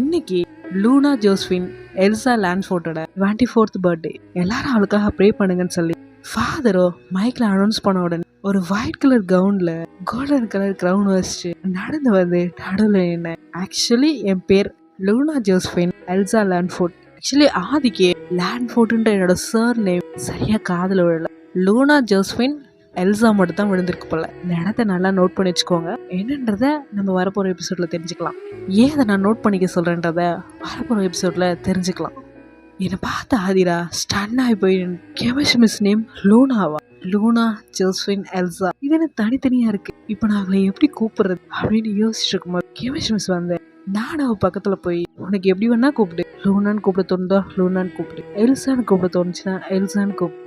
இன்னைக்கு லூனா ஜோஸ்வின் எல்சா லேண்ட்ஃபோர்ட்டோட டுவெண்ட்டி ஃபோர்த் பர்த்டே எல்லாரும் அவளுக்காக ப்ரே பண்ணுங்கன்னு சொல்லி ஃபாதரோ மைக்கில் அனௌன்ஸ் பண்ண உடனே ஒரு ஒயிட் கலர் கவுனில் கோல்டன் கலர் கிரவுன் வச்சுட்டு நடந்து வந்து நடுவில் என்ன ஆக்சுவலி என் பேர் Luna Joswin Elsa Landford actually ஆதிக்கே லேண்ட்ஃபோர்ட்டுன்ற என்னோட சார் நேம் சரியாக காதில் விழல. லூனா ஜோஸ்வின் எல்சா மட்டும் தான் விழுந்திருக்கு போல. இந்த இடத்த நல்லா நோட் பண்ணி வச்சுக்கோங்க. என்னன்றத நம்ம வரப்போகிற எபிசோடில் தெரிஞ்சுக்கலாம். ஏன் அதை நான் நோட் பண்ணிக்க சொல்கிறேன்றத வரப்போகிற எபிசோடில் தெரிஞ்சுக்கலாம். என்னை பார்த்த ஆதிரா ஸ்டன் ஆகி போய் கெமிஸ்ட்ரி மிஸ் நேம் லூனாவா? லூனா ஜோஸ்வின் எல்சா இது எனக்கு தனித்தனியாக இருக்குது இப்போ நான் அவளை எப்படி கூப்பிடுறது? அப்படின்னு யோசிச்சுட்டு இருக்கும்போது கெமிஸ்ட்ரி மிஸ் வந்து நான் அவள் பக்கத்தில் போய் உனக்கு எப்படி வேணா கூப்பிடு. லூனான்னு கூப்பிட தோணுதா? லூனான்னு கூப்பிடு. எல்சான்னு கூப்பிட தோணுச்சுன்னா எல்சான்னு கூப்பிடு.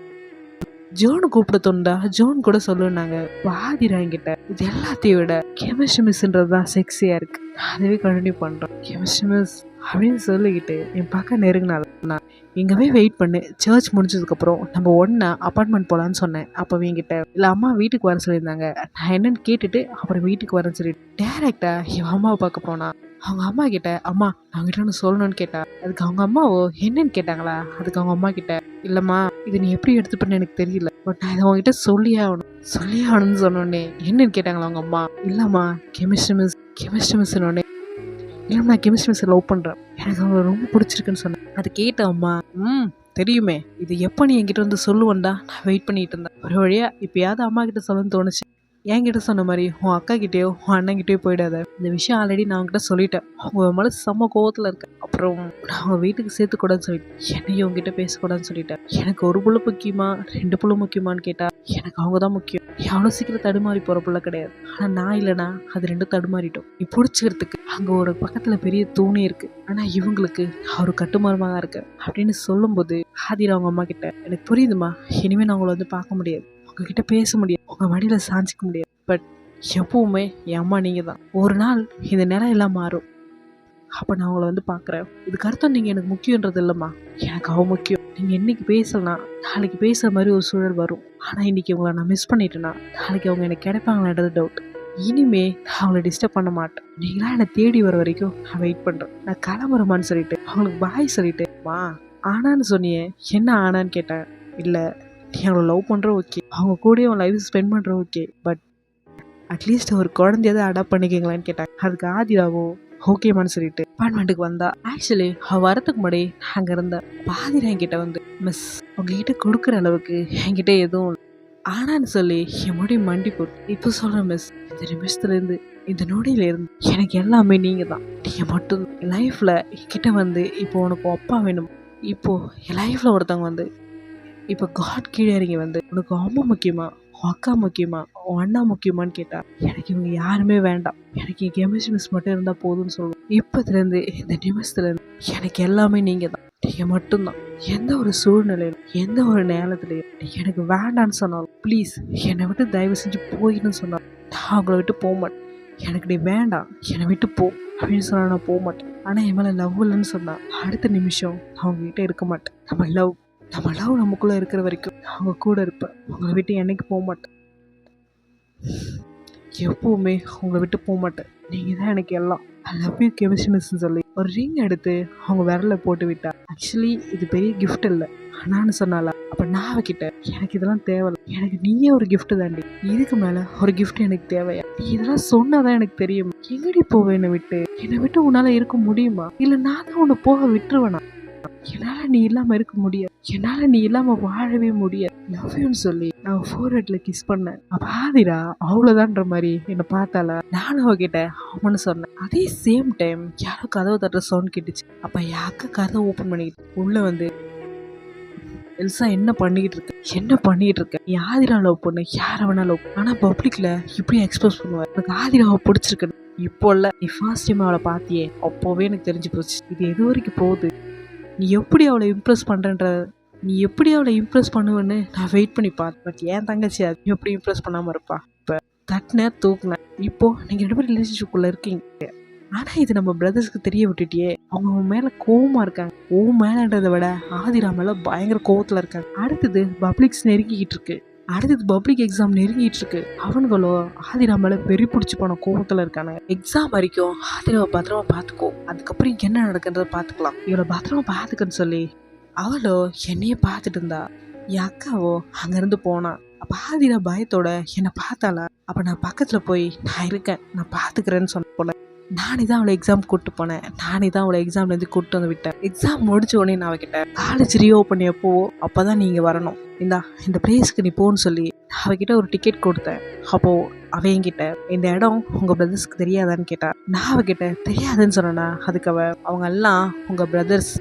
ஜோன் கூப்பிட தோணுடா ஜோன் கூட சொல்லுனாங்க பாதிரா என்கிட்ட இது எல்லாத்தையும் விட கெமிஸ்ட்ரி மிஸ்ன்றது தான் செக்ஸியா இருக்கு. அதுவே கண்டினியூ பண்றேன். கெமிஸ்ட்ரி மிஸ் அப்படின்னு சொல்லிக்கிட்டு என் பக்கம் நெருங்கினால நான் இங்கே போய் வெயிட் பண்ணு. சர்ச் முடிஞ்சதுக்கப்புறம் நம்ம ஒன்றா அப்பார்ட்மெண்ட் போகலான்னு சொன்னேன். அப்போ என்கிட்ட இல்லை அம்மா வீட்டுக்கு வர சொல்லியிருந்தாங்க. நான் என்னன்னு கேட்டுட்டு அப்புறம் வீட்டுக்கு வரேன்னு சொல்லிட்டு டேரெக்டாக என் அம்மாவை பார்க்க போனா அவங்க அம்மா கிட்ட அம்மா அவங்ககிட்ட ஒன்று சொல்லணும்னு கேட்டா? அதுக்கு அவங்க அம்மாவோ என்னன்னு கேட்டாங்களா? அதுக்கு அவங்க அம்மா கிட்ட இல்லைம்மா இது நீ எப்படி எடுத்துப்பேன்னு எனக்கு தெரியல. பட் நான் இதை உங்ககிட்ட சொல்லியே ஆகணும். சொல்லியே ஆகணும்னு சொன்னோடனே என்னன்னு கேட்டாங்களா அவங்க அம்மா? இல்லைம்மா கெமிஸ்ட்ரி மிஸ் கெமிஸ்ட்ரி மிஸ்னோடனே இல்லை நான் கெமிஸ்ட்ரி மிஸ் லவ் பண்ணுறேன் எனக்கு அவங்கள ரொம்ப பிடிச்சிருக்குன்னு சொன்னேன். அது கேட்ட அம்மா ம் தெரியுமே. இது எப்போ நீ என்கிட்ட வந்து சொல்லுவேன்டா நான் வெயிட் பண்ணிட்டு இருந்தேன். ஒரு வழியாக இப்பயாவது அம்மா கிட்ட சொல்லணும்னு தோணுச்சு. என்கிட்ட சொன்ன மாதிரி உன் அக்கா கிட்டேயோ உன் அண்ணன் கிட்டேயோ போயிடாத. இந்த விஷயம் ஆல்ரெடி நான் அவங்ககிட்ட சொல்லிட்டேன். அவங்க மேலே செம்ம கோவத்தில் இருக்கேன். அப்புறம் நான் அவங்க வீட்டுக்கு சேர்த்துக்கூடாதுன்னு சொல்லிட்டேன். என்னையும் உங்ககிட்ட பேசக்கூடாதுன்னு சொல்லிட்டேன். எனக்கு ஒரு புள்ள முக்கியமா ரெண்டு புள்ள முக்கியமான்னு கேட்டால் எனக்கு அவங்க தான் முக்கியம். எவ்வளோ சீக்கிரம் தடுமாறி போகிற புள்ள கிடையாது. ஆனால் நான் இல்லைனா அது ரெண்டும் தடுமாறிட்டோம். நீ பிடிச்சிக்கிறதுக்கு அங்கே ஒரு பக்கத்தில் பெரிய தூணே இருக்கு. ஆனால் இவங்களுக்கு அவர் கட்டுமரமாக தான் இருக்கேன். அப்படின்னு சொல்லும்போது ஆதிரா அவங்க அம்மா கிட்ட எனக்கு புரியுதுமா இனிமேல் நான் உங்களை வந்து பார்க்க முடியாது. உங்ககிட்ட பேச முடியாது. உங்கள் மடியில் சாஞ்சிக்க முடியாது. பட் எப்பவுமே என் அம்மா நீங்கள் தான். ஒரு நாள் இந்த நிலம் எல்லாம் மாறும். அப்போ நான் உங்களை வந்து பார்க்குறேன். இதுக்கு அர்த்தம் நீங்கள் எனக்கு முக்கியன்றது இல்லைம்மா. எனக்கு அவ முக்கியம். நீங்கள் இன்றைக்கி பேசலாம் நாளைக்கு பேசுகிற மாதிரி ஒரு சூழல் வரும். ஆனால் இன்னைக்கு உங்களை நான் மிஸ் பண்ணிட்டேன்னா நாளைக்கு அவங்க எனக்கு கிடைப்பாங்களான்றது டவுட் இனிமே நான் அவங்கள டிஸ்டர்ப் பண்ண மாட்டேன். நீங்களாம் என்னை தேடி வர வரைக்கும் நான் வெயிட் பண்ணுறேன் நான் கிளம்புறமான்னு சொல்லிட்டு அவங்களுக்கு பாய் சொல்லிட்டு வா ஆனான்னு சொன்னியே என்ன ஆனான்னு கேட்டேன்? இல்லை நீ அவளை லவ் பண்ணுற ஓகே அவங்க கூட அவன் லைஃப் ஸ்பெண்ட் பண்ணுற ஓகே பட் அட்லீஸ்ட் ஒரு குழந்தையாவது அடாப்ட் பண்ணிக்கிங்களான்னு கேட்டாங்க. அதுக்கு ஆதிராவோ ஓகேமான்னு சொல்லிட்டு அப்பார்ட்மெண்ட்டுக்கு வந்தா. ஆக்சுவலி அவ வரத்துக்கு முன்னாடி அங்கே இருந்த பாதிரா என்கிட்ட வந்து மிஸ் உங்ககிட்ட கொடுக்குற அளவுக்கு என்கிட்ட எதுவும் இல்லை. ஆனான்னு சொல்லி என் மண்டி போட்டு இப்போ சொல்கிறேன் மிஸ் இந்த நிமிஷத்துலேருந்து இந்த நொடியிலேருந்து எனக்கு எல்லாமே நீங்கள் தான் நீங்கள் மட்டும் லைஃப்பில் என்கிட்ட வந்து இப்போ உனக்கு அப்பா வேணும். இப்போது என் லைஃப்பில் ஒருத்தவங்க வந்து இப்போ காட் கீழே இறங்கி வந்து உனக்கு அம்மா முக்கியமா? அக்கா முக்கியமா? அண்ணா முக்கியமான்னு கேட்டா எனக்கு இவங்க யாருமே வேண்டாம். எனக்கு என் கெமிஸ்ட்ரி மிஸ் மட்டும் இருந்தால் போதும்னு சொல்லுவோம் இப்போதுலேருந்து இந்த நிமிஷத்துலேருந்து எனக்கு எல்லாமே நீங்கள் தான் நீங்கள் மட்டும்தான். எந்த ஒரு சூழ்நிலையிலும் எந்த ஒரு நேரத்துலையும் எனக்கு வேண்டான்னு சொன்னாலும் ப்ளீஸ் என்னை விட்டு தயவு செஞ்சு போயின்னு சொன்னாலும் நான் அவங்கள விட்டு போக மாட்டேன். எனக்கு நீ வேண்டாம். என்னை விட்டு போ. அப்படின்னு சொன்னால் நான் போக மாட்டேன். ஆனால் என் மேலே லவ் இல்லைன்னு சொன்னால் அடுத்த நிமிஷம் அவங்ககிட்ட அவங்க இருக்க மாட்டேன். நம்ம லவ் நம்ம லவ் நமக்குள்ளே இருக்கிற வரைக்கும் அவங்க கூட இருப்பேன் அவங்கள விட்டு என்னைக்கு போக மாட்டேன் எப்போவுமே அவங்கள விட்டு போக மாட்டேன். நீங்கள் தான் எனக்கு எல்லாம். ஐ லவ் யூ கெமிஸ்ட்ரி மிஸ்ன்னு சொல்லி ஒரு ரிங் எடுத்து அவங்க விரல போட்டு விட்டா. ஆக்சுவலி இது பெரிய கிஃப்ட் இல்லை. ஆனான்னு சொன்னால அப்போ நான் அவகிட்ட எனக்கு இதெல்லாம் தேவையில்ல. எனக்கு நீயே ஒரு கிஃப்ட் தாண்டி. இதுக்கு மேலே ஒரு கிஃப்ட் எனக்கு தேவையா? நீ இதெல்லாம் சொன்னாதான் எனக்கு தெரியும். எங்கடி போவேன் என்னை விட்டு? என்னை விட்டு உன்னால் இருக்க முடியுமா? இல்லை நான் தான் உன்னை போக விட்டுருவேனா? என்னால் நீ இல்லாமல் இருக்க முடியாது. என்னால் நீ இல்லாமல் வாழவே முடியாது. லவ்யூன்னு சொல்லி நான் ஃபோர் ஹெட்ல கிஸ் பண்ணேன். அப்ப அவ்வளோதான்ற மாதிரி என்னை பார்த்தால நானும் அவகிட்ட அவனு சொன்னேன். அதே சேம் டைம் யாரோ கதவை தட்டுற சவுண்ட் கேட்டுச்சு. அப்போ என் கதவை ஓப்பன் பண்ணிக்கிட்டு உள்ளே வந்து எல்சா என்ன பண்ணிக்கிட்டு இருக்க? என்ன பண்ணிக்கிட்டு இருக்க? நீ ஆதிரா லவ் பண்ணு. யாரை வேணா லவ் ஆனால் பப்ளிக்ல இப்படி எக்ஸ்போஸ் பண்ணுவ எனக்கு ஆதிராவை பிடிச்சிருக்கு இப்போ இல்லை நீ ஃபர்ஸ்ட் டைம் அவளை பார்த்தியே. அப்போவே எனக்கு தெரிஞ்சு போச்சு. இது எது வரைக்கும் போகுது? நீ எப்படி அவளை இம்ப்ரெஸ் பண்ணுறன்ற நீ எப்படி அவளை இம்ப்ரெஸ் பண்ணுவேன்னு நான் வெயிட் பண்ணி பார்த்தேன். பட் ஏன் தங்கச்சி அது எப்படி இம்ப்ரெஸ் பண்ணாமல் இருப்பா? இப்போ தட்டின தூக்குனேன் இப்போது நீங்கள் ரெண்டு பேரும் ரிலேஷன்ஷிப்புள்ளே இருக்கீங்க. ஆனால் இது நம்ம பிரதர்ஸ்க்கு தெரிய விட்டுட்டியே. அவங்க உன் மேலே கோவமாக இருக்காங்க. ஓ மேலேன்றதை விட ஆதிரா மேலே பயங்கர கோவத்தில் இருக்காங்க. அடுத்தது பப்ளிக்ஸ் நெருங்கிக்கிட்டு இருக்கு. அடுத்தது பப்ளிக் எக்ஸாம் நெருங்கிட்டு இருக்கு அவனுங்களோ ஆதிரா மேல வெறி பிடிச்சி போன கோவத்துல இருக்கானு. எக்ஸாம் வரைக்கும் ஆதிராவை பத்திரமா பார்த்துக்கோ. அதுக்கப்புறம் என்ன நடக்குன்றத பார்த்துக்கலாம். இவளை பத்திரமா பார்த்துக்கன்னு சொல்லி அவளோ என்னையே பார்த்துட்டு இருந்தா. என் அக்காவோ அங்கிருந்து போனா. அப்ப ஆதிரா பயத்தோட என்னை பார்த்தாளா? அப்ப நான் பக்கத்துல போய் நான் இருக்கேன். நான் பார்த்துக்கிறேன்னு சொன்ன போல. நானே தான் அவளை எக்ஸாம் கூப்பிட்டு போனேன். நானே தான் அவளை எக்ஸாம்லேருந்து கூப்பிட்டு வந்து விட்டேன். எக்ஸாம் முடிச்ச உடனே நான் அவகிட்ட காலேஜ் ரீஓப்பன் எப்போ அப்போ தான் நீங்கள் வரணும். இந்தா இந்த பிளேஸ்க்கு நீ போன்னு சொல்லி அவகிட்ட ஒரு டிக்கெட் கொடுத்தேன். அப்போது அவ என்கிட்ட இந்த இடம் உங்கள் பிரதர்ஸ்க்கு தெரியாதான்னு கேட்டா? நான் அவகிட்ட தெரியாதுன்னு சொன்னேன்னா அதுக்கு அவ அவங்க எல்லாம் உங்கள் பிரதர்ஸ்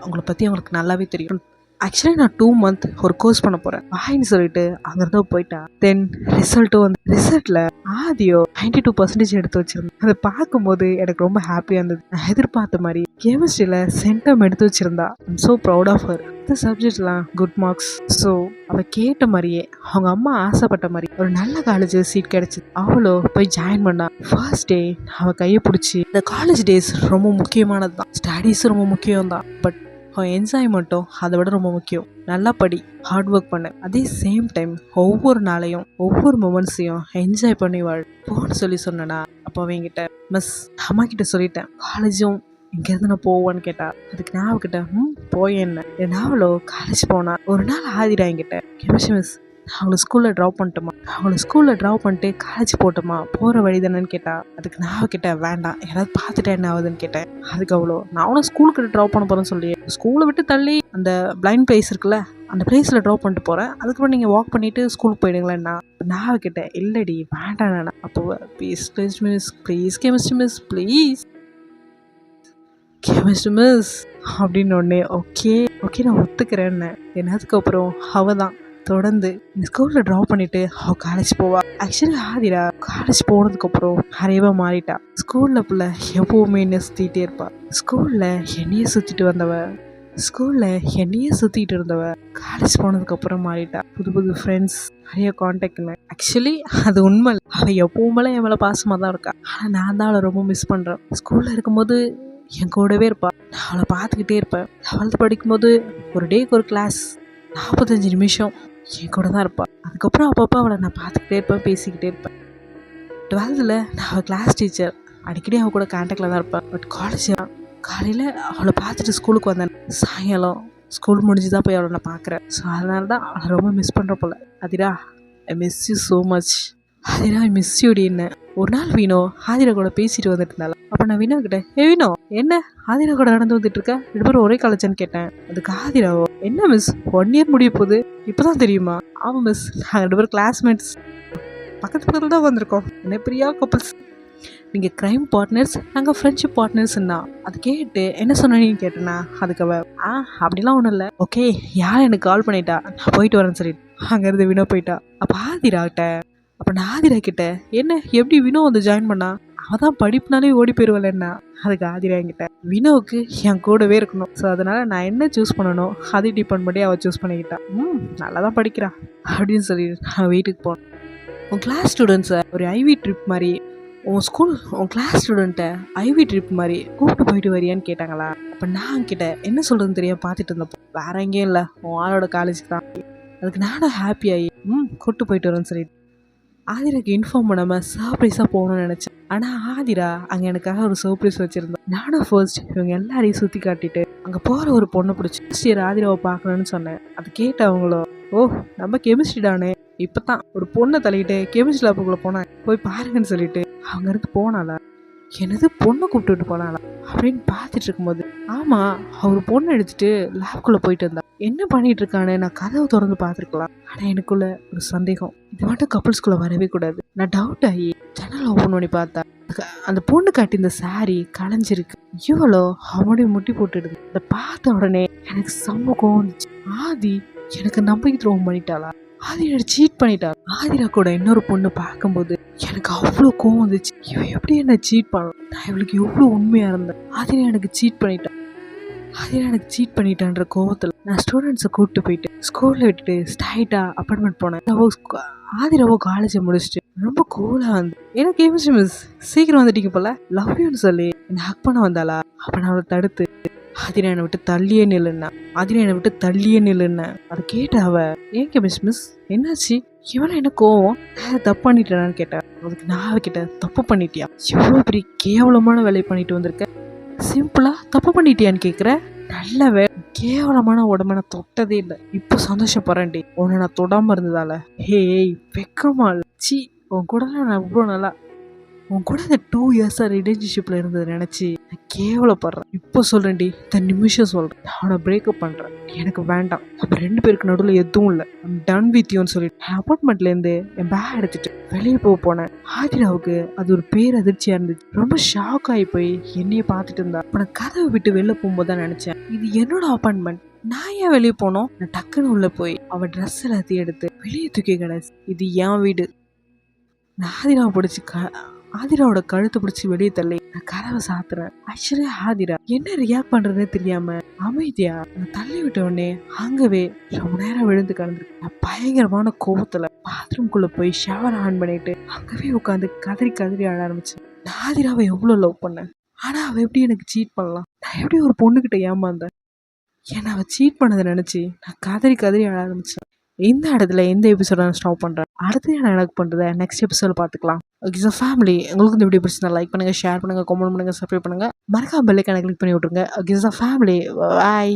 அவங்கள பற்றி அவங்களுக்கு நல்லாவே தெரியும். ஆக்சுவலி நான் டூ மந்த் ஒரு கோர்ஸ் பண்ண போகிறேன் வாயின்னு சொல்லிட்டு அங்கேருந்து போயிட்டேன் தென் ரிசல்ட்டும் வந்து ரிசல்ட்டில் ஆதியோ நைன்டி டூ பர்சன்டேஜ் எடுத்து வச்சிருந்தேன் அதை பார்க்கும்போது எனக்கு ரொம்ப ஹாப்பியாக இருந்தது. நான் எதிர்பார்த்த மாதிரி கெமிஸ்ட்ரியில் சென்டம் எடுத்து வச்சிருந்தா. I'm so proud of her இந்த சப்ஜெக்ட்லாம் குட் மார்க்ஸ் ஸோ அவள் கேட்ட மாதிரியே அவங்க அம்மா ஆசைப்பட்ட மாதிரி ஒரு நல்ல காலேஜ் சீட் கிடைச்சிது. அவளோ போய் ஜாயின் பண்ணா. ஃபர்ஸ்ட் டே அவள் கையை பிடிச்சி இந்த காலேஜ் டேஸ் ரொம்ப முக்கியமானது தான் ஸ்டடீஸும் ரொம்ப முக்கியம் தான் பட் அவன் அதை விட ரொம்ப முக்கியம். நல்லா படி ஹார்ட் ஒர்க் பண்ணு. அதே சேம் டைம் ஒவ்வொரு நாளையும் ஒவ்வொரு மூமெண்ட்ஸையும் என்ஜாய் பண்ணி வாழ். போன்னு சொல்லி சொன்னேனா அப்போ அவங்கிட்ட மிஸ் அம்மா கிட்ட சொல்லிட்டேன். காலேஜும் இங்கேருந்து நான் போவேன்னு கேட்டா அதுக்கு நான் அவகிட்ட ம் போய் என்ன என் நாவலோ காலேஜ் போனா ஒரு நாள் ஆதிடா என்கிட்ட. கெமிஸ்ட்ரி மிஸ் அவளை ஸ்கூலில் ட்ராப் பண்ணிட்டோமா? அவளை ஸ்கூலில் ட்ராப் பண்ணிட்டு காலேஜ் போட்டோமா? போகிற வழி தானேன்னு கேட்டால் அதுக்கு நான் கேட்டேன் வேண்டாம். யாராவது பார்த்துட்டா என்ன ஆகுதுன்னு கேட்டேன். அதுக்கு அவ்வளோ. நான் அவனை ஸ்கூலுக்கு ட்ராப் பண்ண போகிறேன்னு சொல்லி ஸ்கூலை விட்டு தள்ளி அந்த பிளைண்ட் பிளேஸ் இருக்குல்ல அந்த பிளேஸில் ட்ராப் பண்ணிட்டு போகிறேன் அதுக்கப்புறம் நீங்கள் வாக் பண்ணிவிட்டு ஸ்கூலுக்கு போயிடுங்களேன்னா நான் கேட்டேன் இல்லைடி வேண்டாம் நான் அப்போ please please miss please chemistry miss please chemistry miss அப்படின்னு உடனே ஓகே ஓகே நான் ஒத்துக்கிறேன்னு என்னதுக்கப்புறம் அவ தான் தொடர்ந்து இந்த ஸ்கூலில் ட்ராப் பண்ணிட்டு அவள் காலேஜ் போவா. ஆக்சுவலி ஆதிரா காலேஜ் போனதுக்கப்புறம் நிறையவே மாறிட்டா. ஸ்கூலில் பிள்ளை எப்பவுமே என்ன சுற்றிட்டே இருப்பாள் ஸ்கூலில் என்னையே சுற்றிட்டு வந்தவ ஸ்கூலில் என்னையே சுற்றிட்டு இருந்தவ காலேஜ் போனதுக்கப்புறம் மாறிட்டா. புது புது ஃப்ரெண்ட்ஸ் நிறைய காண்டாக்ட்னு ஆக்சுவலி அது உண்மை அவள் எப்பவுமே என் மேலே பாசமாக தான் இருக்கா. ஆனால் நான் தான் அவளை ரொம்ப மிஸ் பண்ணுறேன் ஸ்கூலில் இருக்கும்போது என் கூடவே இருப்பாள் நான் அவளை பார்த்துக்கிட்டே இருப்பேன். லெவல்த்து படிக்கும்போது ஒரு டேக்கு ஒரு கிளாஸ் நாற்பத்தஞ்சு நிமிஷம். என் கூட தான் இருப்பாள் அதுக்கப்புறம் அப்பப்போ அவளை நான் பார்த்துக்கிட்டே இருப்பேன் பேசிக்கிட்டே இருப்பேன். டுவெல்த்தில் நான் அவள் கிளாஸ் டீச்சர் அடிக்கடி அவள் கூட கான்டாக்டில் தான் இருப்பேன் பட் காலேஜ் காலையில் அவளை பார்த்துட்டு ஸ்கூலுக்கு வந்தேன். சாயங்காலம் ஸ்கூல் முடிஞ்சு தான் போய் அவளை நான் பார்க்குறேன். ஸோ அதனால தான் அவளை ரொம்ப மிஸ் பண்ணுற போல. Adhira I miss you so much Aadhira miss யூடி என்ன. ஒரு நாள் வீணோ ஆதிரா கூட பேசிட்டு வந்துட்டு இருந்தால அப்போ நான் வினோ கிட்ட ஏ வினோ என்ன? ஆதிரா கூட நடந்து வந்துட்டு இருக்க? ரெண்டு பேரும் ஒரே காலேஜான்னு கேட்டேன். அதுக்கு ஆதிராவோ என்ன மிஸ் ஒன் இயர் முடிய போகுது. இப்போதான் தெரியுமா? ஆமாம் மிஸ் நாங்கள் ரெண்டு பேரும் கிளாஸ்மேட்ஸ் பக்கத்து பக்கத்தில் தான் வந்திருக்கோம் என்ன பிரியா கப்பல்ஸ் நீங்கள் க்ரைம் பார்ட்னர்ஸ் நாங்கள் ஃப்ரெண்ட்ஷிப் பார்ட்னர்ஸ்னா அது கேட்டு என்ன சொன்னீங்கன்னு கேட்டேன்னா அதுக்கு அவ ஆ அப்படிலாம் ஒன்றும் இல்லை. ஓகே யார் எனக்கு கால் பண்ணிட்டா? நான் போயிட்டு வரேன்னு சொல்லிட்டு. அங்கேருந்து வினோ போயிட்டா. அப்போ ஆதிராகிட்ட அப்போ நான் ஆதிரா கிட்ட என்ன எப்படி வினோ வந்து ஜாயின் பண்ணா? அவள் தான் படிப்புனாலே ஓடி போயிடுவலன்னா அதுக்கு ஆதிரா என்கிட்ட வினோவுக்கு என் கூடவே இருக்கணும். ஸோ அதனால் நான் என்ன சூஸ் பண்ணணும் அதை டிபெண்ட் பண்ணி அவள் சூஸ் பண்ணிக்கிட்டா. ம் நல்லா தான் படிக்கிறான் அப்படின்னு சொல்லி நான் வீட்டுக்கு போனேன். உன் கிளாஸ் ஸ்டூடெண்ட்ஸை ஒரு ஐவி ட்ரிப் மாதிரி உன் ஸ்கூல் உன் கிளாஸ் ஸ்டூடெண்ட்டை ஐவி ட்ரிப் மாதிரி கூப்பிட்டு போயிட்டு வரியான்னு கேட்டாங்களா? அப்போ நான் கிட்ட என்ன சொல்கிறதுன்னு தெரியாம பார்த்துட்டு இருந்தப்போ வேற எங்கேயும் இல்லை உன் ஆளோட காலேஜுக்கு தான். அதுக்கு நானும் ஹாப்பி ஆகி ம் கூட்டு போயிட்டு வரேன்னு சொல்லிட்டு ஆதிராக்கு இன்ஃபார்ம் பண்ணாமல் சர்ப்ரைஸாக போகணும்னு நினச்சேன். ஆனால் ஆதிரா அங்கே எனக்காக ஒரு சர்ப்ரைஸ் வச்சுருந்தேன். நானும் ஃபர்ஸ்ட் இவங்க எல்லாரையும் சுற்றி காட்டிட்டு அங்கே போகிற ஒரு பொண்ணை பிடிச்சி ஃபர்ஸ்ட் இயர் ஆதிராவை பார்க்கணுன்னு சொன்னேன். அது கேட்ட அவங்களோ ஓ நம்ம கெமிஸ்ட்ரி தானே? இப்போ தான் ஒரு பொண்ணை தள்ளிக்கிட்டு கெமிஸ்ட்ரி லேப்புக்குள்ளே போனேன் போய் பாருங்கன்னு சொல்லிட்டு அவங்க இருந்து போனாளா? எனது பொண்ணை கூப்பிட்டுட்டு போனாளா? அப்படின்னு பார்த்துட்டு இருக்கும்போது ஆமாம் அவர் பொண்ணை எடுத்துட்டு லேப்குள்ளே போயிட்டு இருந்தா என்ன பண்ணிட்டு இருக்கானு நான் கதவை திறந்து பார்த்துருக்கலாம். ஆனால் எனக்குள்ள ஒரு சந்தேகம். இது மட்டும் கப்புள்ஸ்குள்ளே வரவே கூடாது. நான் டவுட் ஆகி ஜன்னல் ஓப்பன் பண்ணி பார்த்தா அந்த பொண்ணு காட்டி இந்த சாரி களைஞ்சிருக்கு இவ்வளோ அவனுடைய முட்டி போட்டுடுது. அதை பார்த்த உடனே எனக்கு செம்ம கோவம் வந்துச்சு. ஆதி எனக்கு நம்பிக்கை துரோகம் பண்ணிட்டாளா? ஆதி சீட் பண்ணிட்டாள்? ஆதிரா கூட இன்னொரு பொண்ணு பார்க்கும்போது எனக்கு அவ்வளோ கோவம் வந்துச்சு. இவன் எப்படி என்ன சீட் பண்ணலாம்? நான் இவளுக்கு எவ்வளோ உண்மையாக இருந்தேன். ஆதிரா எனக்கு சீட் பண்ணிட்டான் ஆதிரா எனக்கு சீட் பண்ணிட்டேன்ற கோவத்தில் நான் ஸ்டூடெண்ட்ஸை கூப்பிட்டு போயிட்டு ஸ்கூலில் விட்டுட்டு ஸ்டைட்டாக அப்பார்ட்மெண்ட் போனேன். அவ ஸ்கூ- காலேஜை முடிச்சுட்டு ரொம்ப கூலாக வந்து எனக்கு கேமிஸ்ட்ரி மிஸ் சீக்கிரம் வந்துட்டீங்க போல? லவ் யூன்னு சொல்லி என்னை ஹக் பண்ண வந்தாளா? அப்போ நான் அவளை தடுத்து ஆதிரா என்னை விட்டு தள்ளியே நில்லுன்னா? ஆதிரா என்னை விட்டு தள்ளியே நில்லுன்னா? அதை கேட்ட அவ ஏன் கெமிஸ்ட் மிஸ் என்னாச்சு? இவனை என்ன கோவம்? நான் தப்பு பண்ணிட்டேனான்னு கேட்டேன் அதுக்கு நான் அவகிட்ட தப்பு பண்ணிட்டியா? எவ்வளோ பெரிய கேவலமான வேலையை பண்ணிட்டு வந்திருக்கேன் சிம்பிளாக தப்பு பண்ணிட்டியான்னு கேட்குற நல்ல வே கேவலமான உடம்ப நான் தொட்டதே இல்லை. இப்போ சந்தோஷப்படுறேன்டி. உன்னை நான் தொடாமல் இருந்ததால. ஹேய் வெக்கமா இல்ல. உன் கூட நான் இவ்வளோ நல்லா உன் கூட இந்த டூ இயர்ஸாக ரிலேஷன்ஷிப்பில் இருந்ததை நினச்சி நான் கேவலப்படுறேன். இப்போ சொல்கிறேன்டி இந்த நிமிஷம் சொல்கிறேன் அவனை பிரேக்கப் பண்ணுறேன் எனக்கு வேண்டாம். நம்ம ரெண்டு பேருக்கு நடுவில் எதுவும் இல்லை. ஐம் டன் வித் யூன்னு சொல்லிட்டு என் அப்பார்ட்மெண்ட்லேருந்து என் பேக் எடுத்துட்டு வெளியே போக போனேன். ஆதிராவுக்கு அது ஒரு பேர் அதிர்ச்சியாக இருந்துச்சு. ரொம்ப ஷாக் ஆகி போய் என்னையே பார்த்துட்டு இருந்தா. அப்போ நான் கதவை விட்டு வெளில போகும்போது தான் நினச்சேன். இது என்னோட அப்பார்ட்மெண்ட் நான் ஏன் வெளியே போனோம்? நான் டக்குன்னு உள்ளே போய் அவள் ட்ரெஸ் எல்லாத்தையும் எடுத்து வெளியே தூக்கி கிடச்சி இது என் வீடு. நான் ஆதிராவை பிடிச்சி க ஆதிராவோட கழுத்தை பிடிச்சி வெளியே தள்ளி நான் கதவை சாத்துறேன். ஆக்சுவலி ஆதிரா என்ன ரியாக்ட் பண்றதுன்னு தெரியாம அமைதியா நான் தள்ளி விட்ட உடனே அங்கவே ரொம்ப நேரம் விழுந்து கலந்துருக்கேன் நான் பயங்கரமான கோபத்துல பாத்ரூம்குள்ள போய் ஷவர் ஆன் பண்ணிட்டு அங்கவே உட்காந்து கதறி கதறி ஆட ஆரம்பிச்சேன். நான் ஆதிராவை எவ்வளோ லவ் பண்ணேன்? ஆனா அவ எப்படி எனக்கு சீட் பண்ணலாம்? நான் எப்படி ஒரு பொண்ணுகிட்ட ஏமாந்தேன்? என்னை அவ சீட் பண்ணதை நினைச்சு நான் கதறி கதறி ஆட ஆரம்பிச்சேன். இந்த இடத்துல எந்த எபிசோட நான் ஸ்டாப் பண்ணுறேன் அடுத்து நான் எனக்கு பண்ணுறத நெக்ஸ்ட் எபிசோட பார்த்துக்கலாம். ஓகே சார் ஃபேமிலி உங்களுக்கு இந்த வீடியோ பிடிச்சிருந்தா லைக் பண்ணுங்கள் ஷேர் பண்ணுங்கள் கமெண்ட் பண்ணுங்கள் சப்ஸ்கிரைப் பண்ணுங்கள் மறக்காம பெல்லைக்கான கிளிக் பண்ணி விட்ருங்க ஓகே சார் ஃபேமிலி பாய்